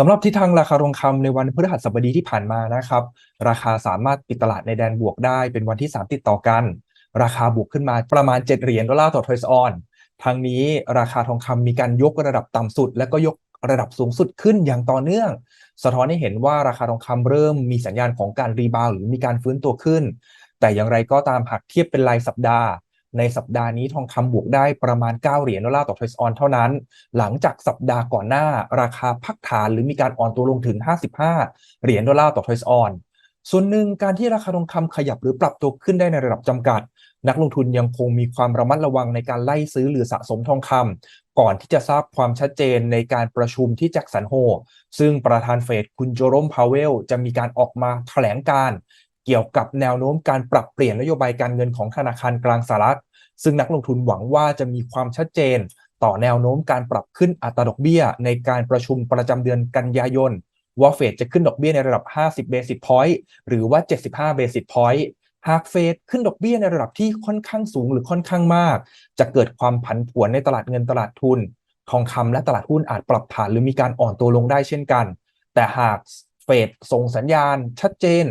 สำหรับทิศทางราคาทองคำในวันพฤหัสบดีที่ผ่านมานะครับ ราคาสามารถปิดตลาดในแดนบวกได้เป็นวันที่ 3 ติดต่อกัน ราคาบวกขึ้นมาประมาณ 7 เหรียญดอลลาร์ต่อทรอยส์ออนทางนี้ราคาทองคำมีการยกระดับต่ำสุด และก็ยกระดับสูงสุดขึ้นอย่างต่อเนื่อง สะท้อนให้เห็นว่าราคาทองคำเริ่มมีสัญญาณของการรีบาวหรือมีการฟื้นตัวขึ้น แต่อย่างไรก็ตามหากเทียบเป็นรายสัปดาห์ ในสัปดาห์นี้ทองคำบวกได้ประมาณ 9 เหรียญดอลลาร์ต่อทรอยส์ออนเท่านั้น หลังจากสัปดาห์ก่อนหน้าราคาพักฐานหรือมีการอ่อนตัวลงถึง 55 เหรียญดอลลาร์ต่อทรอยส์ออน ส่วนหนึ่งการที่ราคาทองคำขยับหรือปรับตัวขึ้นได้ในระดับจำกัด นักลงทุนยังคงมีความระมัดระวังในการไล่ซื้อหรือสะสมทองคำก่อนที่จะทราบความชัดเจนในการประชุมที่แจ็คสันโฮซึ่งประธานเฟดคุณโจรมพาวเวลจะมีการออกมาแถลงการเกี่ยวกับแนวโน้มการปรับเปลี่ยนนโยบายการเงินของธนาคารกลางสหรัฐ ซึ่งนักลงทุนหวังว่าจะมีความชัดเจน ต่อแนวโน้มการปรับขึ้นอัตราดอกเบี้ย ในการประชุมประจำเดือนกันยายนว่าเฟดจะขึ้นดอกเบี้ยในระดับ 50เบสิสพอยต์หรือว่า 75เบสิสพอยต์หากเฟดขึ้นดอกเบี้ยในระดับที่ค่อนข้างสูงหรือค่อนข้างมาก จะเกิดความผันผวนในตลาดเงินตลาดทุน ทองคำและตลาดหุ้นอาจปรับฐานหรือมีการอ่อนตัวลงได้เช่นกัน แต่หากเฟดส่งสัญญาณชัดเจน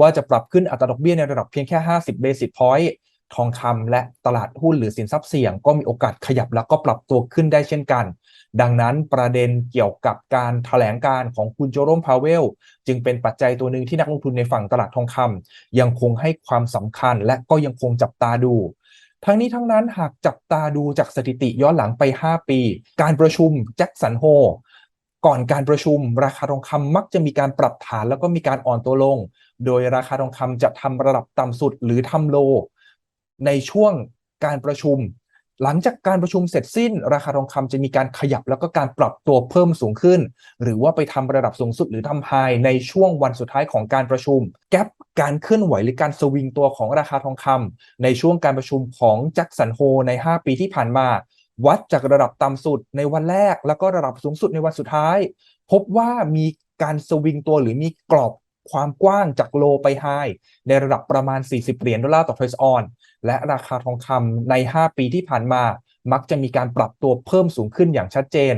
ว่าจะปรับขึ้นอัตราดอกเบี้ยในระดับเพียงแค่ 50เบสิสพอยต์ ทองคำและตลาดหุ้นหรือสินทรัพย์เสี่ยง ก็มีโอกาสขยับแล้วก็ปรับตัวขึ้นได้เช่นกัน ดังนั้นประเด็นเกี่ยวกับการถแถลงการของคุณโจโรมพาวเวล จึงเป็นปัจจัยตัวหนึ่งที่นักลงทุนในฝั่งตลาดทองคำยังคงให้ความสำคัญและก็ยังคงจับตาดู ทั้งนี้ทั้งนั้นหากจับตาดูจากสถิติย้อนหลังไป 5 ปี การประชุมแจ็คสันโฮก่อนการประชุมราคาทองคำมักจะมีการปรับฐานแล้วก็มีการอ่อนตัวลง โดยราคาทองคำจะทำระดับต่ำสุดหรือทำโล ในช่วงการประชุม หลังจากการประชุมเสร็จสิ้น ราคาทองคำจะมีการขยับแล้วก็การปรับตัวเพิ่มสูงขึ้น หรือว่าไปทำระดับสูงสุดหรือทำไฮในช่วงวันสุดท้ายของการประชุม แกลบการเคลื่อนไหวหรือการสวิงตัวของราคาทองคำในช่วงการประชุมของแจ็คสันโฮใน 5 ปีที่ผ่านมา วัดจากระดับต่ำสุดในวันแรก แล้วก็ระดับสูงสุดในวันสุดท้าย พบว่ามีการสวิงตัวหรือมีกรอบ ความกว้างจากโลไปไฮในระดับประมาณ 40 เหรียญดอลลาร์ต่อทรอยส์ออนและราคาทองคำใน 5 ปีที่ผ่านมา มักจะมีการปรับตัวเพิ่มสูงขึ้นอย่างชัดเจน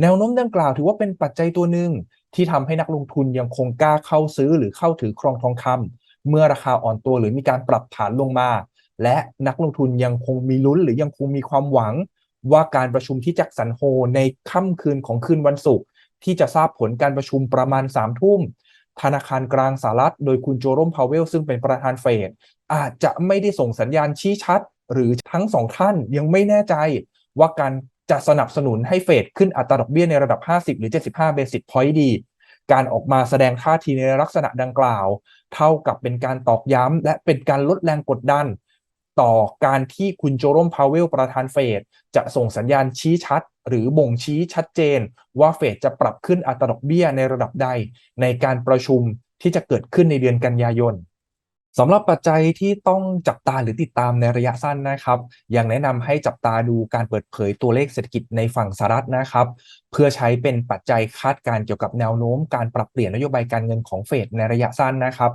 แนวโน้มดังกล่าวถือว่าเป็นปัจจัยตัวหนึ่ง ที่ทำให้นักลงทุนยังคงกล้าเข้าซื้อหรือเข้าถือครองทองคำเมื่อราคาอ่อนตัวหรือมีการปรับฐานลงมา และนักลงทุนยังคงมีลุ้นหรือยังคงมีความหวัง ว่าการประชุมที่จ็คสันโฮในค่ำคืนของคืนวันศุกร์ที่จะทราบผลการประชุมประมาณ3ามทุ่ม ธนาคารกลางสหรัฐ โดยคุณโจโรมพาวเวลซึ่งเป็นประธานเฟดอาจจะไม่ได้ส่งสัญญาณชี้ชัด หรือทั้งสองท่านยังไม่แน่ใจว่าการจะสนับสนุนให้เฟดขึ้นอัตราดอกเบี้ยในระดับ 50 หรือ 75 เบสิสพอยต์ดี การออกมาแสดงท่าทีในลักษณะดังกล่าว เท่ากับเป็นการตอกย้ำและเป็นการลดแรงกดดัน ต่อการที่คุณโจรมพาวเวลประธานเฟดจะส่งสัญญาณชี้ชัด หรือบ่งชี้ชัดเจน ว่าเฟดจะปรับขึ้นอัตราดอกเบี้ยในระดับใด ในการประชุมที่จะเกิดขึ้นในเดือนกันยายน สำหรับปัจจัยที่ต้องจับตาหรือติดตามในระยะสั้นนะครับยังแนะนำให้จับตาดูการเปิดเผยตัวเลขเศรษฐกิจในฝั่งสหรัฐนะครับ เพื่อใช้เป็นปัจจัยคาดการเกี่ยวกับแนวโน้มการปรับเปลี่ยนนโยบายการเงินของเฟดในระยะสั้นนะครับ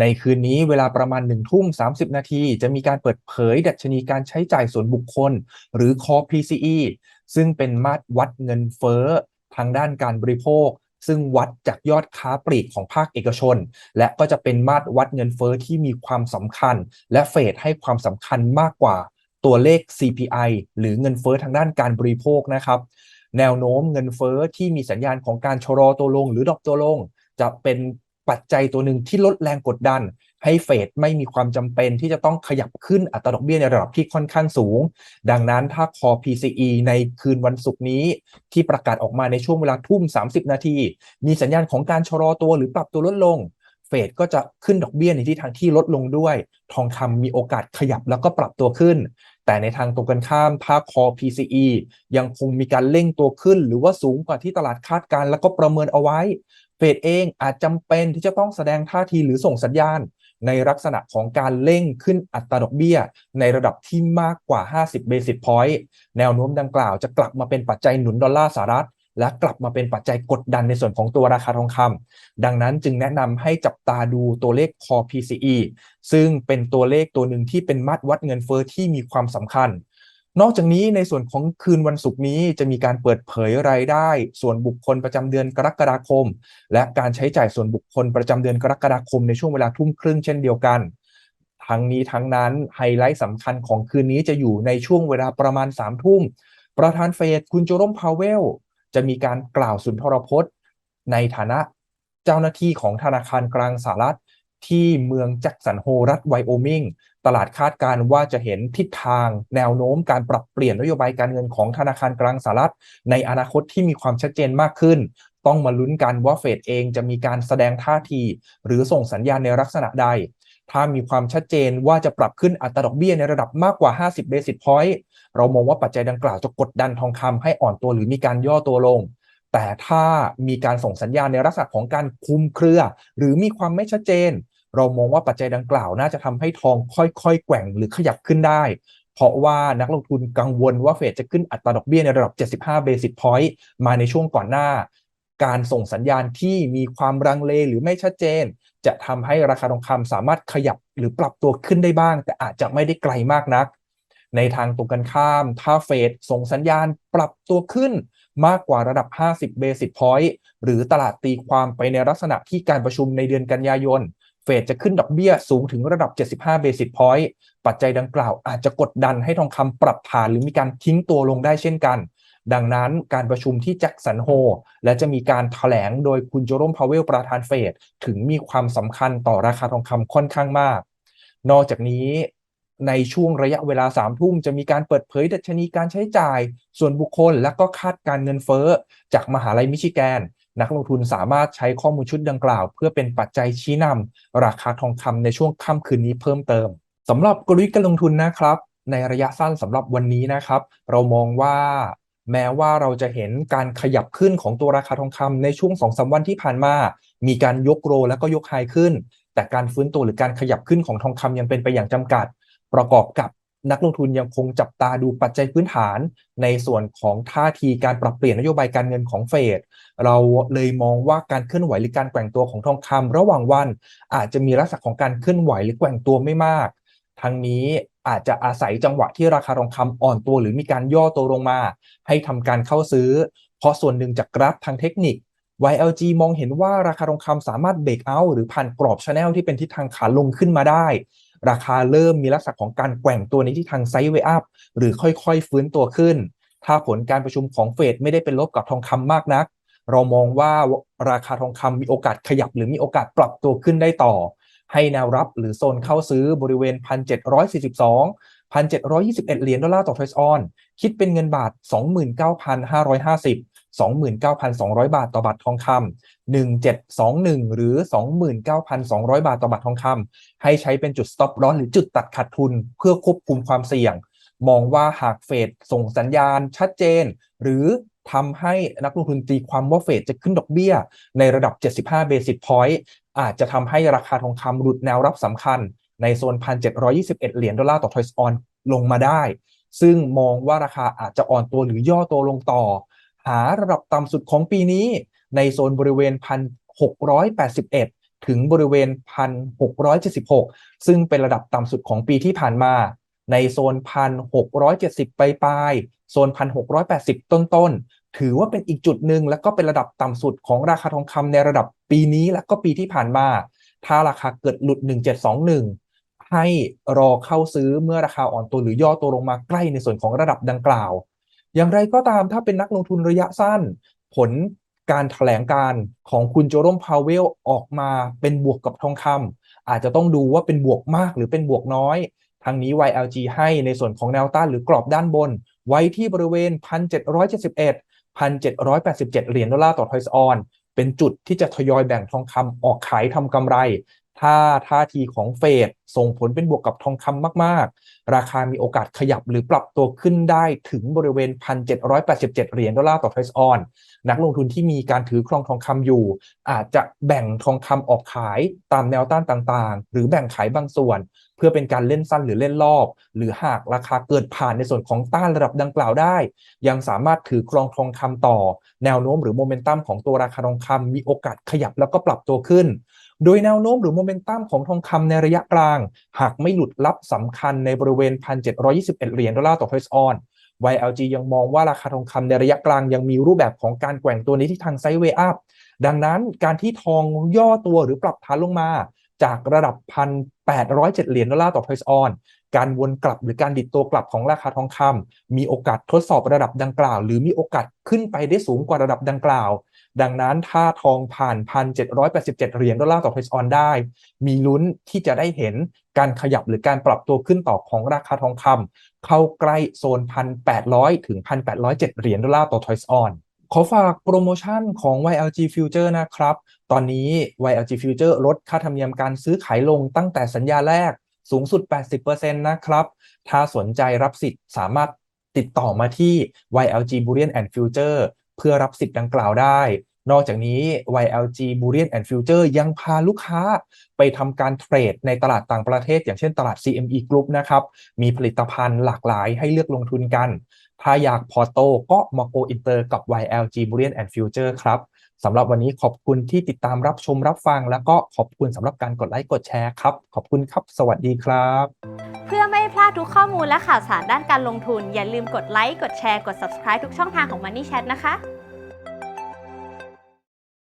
ในคืนนี้เวลาประมาณ1ทุ่ม30 นาทีจะมีการเปิดเผยดัชนีการใช้จ่ายส่วนบุคคล หรือ Core PCE ซึ่งเป็นมาตรวัดเงินเฟ้อทางด้านการบริโภค ซึ่งวัดจากยอดค้าปลีกของภาคเอกชน และก็จะเป็นมาตรวัดเงินเฟอ้อที่มีความสำคัญ และเฟดให้ความสำคัญมากกว่าตัวเลข CPI หรือเงินเฟอ้อทางด้านการบริโภคนะครับ แนวโน้มเงินเฟอ้อที่มีสัญญาณของการชะลอตัวลง หรือดรอปตัวลง จะเป็นปัจจัยตัวหนึ่งที่ลดแรงกดดัน ให้เฟดไม่มีความจำเป็นที่จะต้องขยับขึ้นอัตราดอกเบี้ยในระดับที่ค่อนข้างสูง ดังนั้นถ้าคอ PCE ในคืนวันศุกร์นี้ ที่ประกาศออกมาในช่วงเวลาทุ่ม 30 นาที มีสัญญาณของการชะลอตัวหรือปรับตัวลดลงเฟดก็จะขึ้นดอกเบี้ยในที่ทางที่ลดลงด้วย ทองคำมีโอกาสขยับแล้วก็ปรับตัวขึ้น แต่ในทางตรงกันข้ามภาคคอ PCE ยังคงมีการเร่งตัวขึ้น หรือว่าสูงกว่าที่ตลาดคาดการแล้วก็ประเมินเอาไว้ เฟดเองอาจจำเป็นที่จะต้องแสดงท่าทีหรือส่งสัญญาณ ในลักษณะของการเร่งขึ้นอัตราดอกเบี้ย ในระดับที่มากกว่า 50 เบสิสพอยต์แนวโน้มดังกล่าวจะกลับมาเป็นปัจจัยหนุนดอลลาร์สหรัฐ และกลับมาเป็นปัจจัยกดดันในส่วนของตัวราคาทองคำดังนั้นจึงแนะนำให้จับตาดูตัวเลข Core PCE ซึ่งเป็นตัวเลขตัวหนึ่งที่เป็นมัดวัดเงินเฟอ้อที่มีความสำคัญ นอกจากนี้ในส่วนของคืนวันศุกร์นี้จะมีการเปิดเผยรายได้ ส่วนบุคคลประจำเดือนกรกฎาคม และการใช้จ่ายส่วนบุคคลประจำเดือนกรกฎาคมในช่วงเวลาทุ่มครึ่งเช่นเดียวกัน ทั้งนี้ทั้งนั้นไฮไลท์สำคัญของคืนนี้จะอยู่ในช่วงเวลาประมาณ3ามทุ่ม ประธานเฟดคุณโจรมพาวเวล จะมีการกล่าวสุนทรพจน์ ในฐานะเจ้าหน้าที่ของธนาคารกลางสหรัฐที่เมืองแจ็คสันโฮรัฐไวโอมิง ตลาดคาดการว่าจะเห็นทิศทางแนวโน้มการปรับเปลี่ยนนโยบายการเงินของธนาคารกลางสหรัฐ ในอนาคตที่มีความชัดเจนมากขึ้น ต้องมาลุ้นกันว่าเฟดเองจะมีการแสดงท่าที หรือส่งสัญญาณในลักษณะใด ถ้ามีความชัดเจนว่าจะปรับขึ้นอัตราดอกเบี้ยในระดับมากกว่า 50 เบสิสพอยต์เรามองว่าปัจจัยดังกล่าวจะกดดันทองคำให้อ่อนตัวหรือมีการย่อตัวลงแต่ถ้ามีการส่งสัญญาณในลักษณะของการคุมเครือ หรือมีความไม่ชัดเจน เรามองว่าปัจจัยดังกล่าวน่าจะทำให้ทองค่อยๆ แกว่งหรือขยับขึ้นได้ เพราะว่านักลงทุนกังวลว่าเฟดจะขึ้นอัตราดอกเบี้ยในระดับ 75 เบสิสพอยต์มาในช่วงก่อนหน้า การส่งสัญญาณที่มีความรังเลหรือไม่ชัดเจน จะทำให้ราคาทองคำสามารถขยับหรือปรับตัวขึ้นได้บ้าง แต่อาจจะไม่ได้ไกลมากนัก ในทางตรงกันข้าม ถ้าเฟดส่งสัญญาณปรับตัวขึ้นมากกว่าระดับ 50 เบสิสพอยต์หรือตลาดตีความไปในลักษณะที่การประชุมในเดือนกันยายน เฟดจะขึ้นดอกเบี้ยสูงถึงระดับ 75เบสิสพอยต์ปัจจัยดังกล่าวอาจจะกดดันให้ทองคำปรับฐานหรือมีการทิ้งตัวลงได้เช่นกัน ดังนั้นการประชุมที่แจ็คสันโฮและจะมีการถแถลงโดยคุณโจโรมพาวเวลประธานเฟดถึงมีความสำคัญต่อราคาทองคำค่อนข้างมาก นอกจากนี้ในช่วงระยะเวลาสามทุ่มจะมีการเปิดเผยดัชนีการใช้จ่าย ส่วนบุคคลและก็คาดการเงินเฟ้อ จากมหาลัยมิชิแกน นักลงทุนสามารถใช้ข้อมูลชุดดังกล่าว เพื่อเป็นปัจจัยชี้นำราคาทองคำในช่วงค่ำคืนนี้เพิ่มเติมสำหรับกลยุทธ์การลงทุนนะครับ ในระยะสั้นสำหรับวันนี้นะครับ เรามองว่าแม้ว่าเราจะเห็นการขยับขึ้นของตัวราคาทองคำในช่วง2อสวันที่ผ่านมา มีการยกโรแล้วก็ยกไฮขึ้น แต่การฟื้นตัวหรือการขยับขึ้นของทองคำยังเป็นไปอย่างจำกัด ประกอบกับ นักลงทุนยังคงจับตาดูปัจจัยพื้นฐาน ในส่วนของท่าทีการปรับเปลี่ยนนโยบายการเงินของเฟดเราเลยมองว่าการเคลื่อนไหวหรือการแกว่งตัวของทองคำระหว่างวัน อาจจะมีลักษณะของการเคลื่อนไหวหรือแกว่งตัวไม่มากทั้งนี้อาจจะอาศัยจังหวะที่ราคาทองคำอ่อนตัว หรือมีการย่อตัวลงมา ให้ทำการเข้าซื้อ เพราะส่วนหนึ่งจากกราฟทางเทคนิค YLG มองเห็นว่าราคาทองคำสามารถเบรกเอาหรือผ่านกรอบชแนลที่เป็นทิศทางขาลงขึ้นมาได้ ราคาเริ่มมีลักษณะของการแกว่งตัวในที่ทางไซด์เวอัพหรือค่อยๆ ฟื้นตัวขึ้น ถ้าผลการประชุมของเฟดไม่ได้เป็นลบกับทองคำมากนัก เรามองว่าราคาทองคำมีโอกาสขยับ หรือมีโอกาสปรับตัวขึ้นได้ต่อ ให้แนวรับหรือโซนเข้าซื้อบริเวณ 1,742 1,721 เหรียญดอลลาร์ต่อเทรซออนคิดเป็นเงินบาท 29,550 29,200 บาทต่อบาททองคำ1721 หรือ 29,200 บาทต่อบาททองคำให้ใช้เป็นจุด stop loss หรือจุดตัดขาดทุนเพื่อควบคุมความเสี่ยง มองว่าหากเฟดส่งสัญญาณชัดเจน หรือทำให้นักลงทุนตีความว่าเฟดจะขึ้นดอกเบี้ย ในระดับ 75 เบสิสพอยต์อาจจะทำให้ราคาทองคำหลุดแนวรับสำคัญ ในโซน 1,721 เหรียญดอลลาร์ต่อทอยส์ออนลงมาได้ ซึ่งมองว่าราคาอาจจะอ่อนตัวหรือย่อตัวลงต่อ หาระดับต่ำสุดของปีนี้ ในโซนบริเวณ 1,681 ถึงบริเวณ 1,676 ซึ่งเป็นระดับต่ำสุดของปีที่ผ่านมา ในโซน 1,670ไปลายโซน 1,680 ต้นๆถือว่าเป็นอีกจุดหนึ่งและก็เป็นระดับต่ำสุดของราคาทองคำในระดับปีนี้และก็ปีที่ผ่านมา ถ้าราคาเกิดหลุด 1721 ให้รอเข้าซื้อเมื่อราคาอ่อนตัวหรือย่อตัวลงมาใกล้ในส่วนของระดับดังกล่าว อย่างไรก็ตามถ้าเป็นนักลงทุนระยะสั้น ผลการถแถลงการของคุณโจรมพาวเวลออกมาเป็นบวกกับทองคำอาจจะต้องดูว่าเป็นบวกมากหรือเป็นบวกน้อยทางนี้ YLG ให้ในส่วนของแนวต้านหรือกรอบด้านบน ไว้ที่บริเวณ 1,771 1,787 เหรียญดอลลาร์ต่อทอยส์ออน เป็นจุดที่จะทยอยแบ่งทองคำออกขายทำกำไร ถ้าท่าทีของเฟดส่งผลเป็นบวกกับทองคำมาก ๆ ราคามีโอกาสขยับหรือปรับตัวขึ้นได้ถึงบริเวณ 1,787 เหรียญดอลลาร์ต่อทอยส์ออน นักลงทุนที่มีการถือครองทองคำอยู่ อาจจะแบ่งทองคำออกขายตามแนวต้านต่างๆ หรือแบ่งขายบางส่วน เพื่อเป็นการเล่นสั้นหรือเล่นรอบ หรือหากราคาเกิดผ่านในส่วนของต้านระดับดังกล่าวได้ ยังสามารถถือครองทองคำต่อ แนวโน้มหรือโมเมนตัมของตัวราคาทองคำมีโอกาสขยับแล้วก็ปรับตัวขึ้น โดยแนวโน้มหรือโมเมนตัมของทองคำในระยะกลาง หากไม่หลุดรับสำคัญในบริเวณ 1,721 เหรียญดอลลาร์ต่อทอยส์ออน YLG ยังมองว่าราคาทองคำในระยะกลางยังมีรูปแบบของการแกว่งตัวในทิศทางไซด์เวย์อัพดังนั้นการที่ทองย่อตัวหรือปรับฐานลงมาจากระดับ 1,807 เหรียญดอลลาร์ต่อทอยส์ออน การวนกลับหรือการดิดตัวกลับของราคาทองคำมีโอกาสทดสอบระดับดังกล่าว หรือมีโอกาสขึ้นไปได้สูงกว่าระดับดังกล่าว ดังนั้นถ้าทองผ่าน1,787เหรียญดอลลาร์ต่อทอยส์ออนได้ มีลุ้นที่จะได้เห็นการขยับหรือการปรับตัวขึ้นต่อของราคาทองคำเข้าใกล้โซน1,800ถึง1,807เหรียญดอลลาร์ต่อทอยส์ออนขอฝากโปรโมชั่นของ YLG Future นะครับ ตอนนี้ YLG Future ลดค่าธรรมเนียมการซื้อขายลงตั้งแต่สัญญาแรก สูงสุด 80%นะครับ ถ้าสนใจรับสิทธิ์สามารถติดต่อมาที่ YLG Bullion and Future เพื่อรับสิทธิ์ดังกล่าวได้ นอกจากนี้ YLG Bullion and Future ยังพาลูกค้าไปทำการเทรดในตลาดต่างประเทศ อย่างเช่นตลาด CME Group นะครับ มีผลิตภัณฑ์หลากหลายให้เลือกลงทุนกัน ถ้าอยากพอโตก็มาโกอินเตอร์กับ YLG Bullion and Future ครับ สำหรับวันนี้ขอบคุณที่ติดตามรับชมรับฟัง แล้วก็ขอบคุณสำหรับการกดไลค์กดแชร์ครับ ขอบคุณครับ สวัสดีครับ เพื่อไม่พลาดทุกข้อมูลและข่าวสารด้านการลงทุน อย่าลืมกดไลค์กดแชร์กด subscribe ทุกช่องทางของ Money Chat นะคะ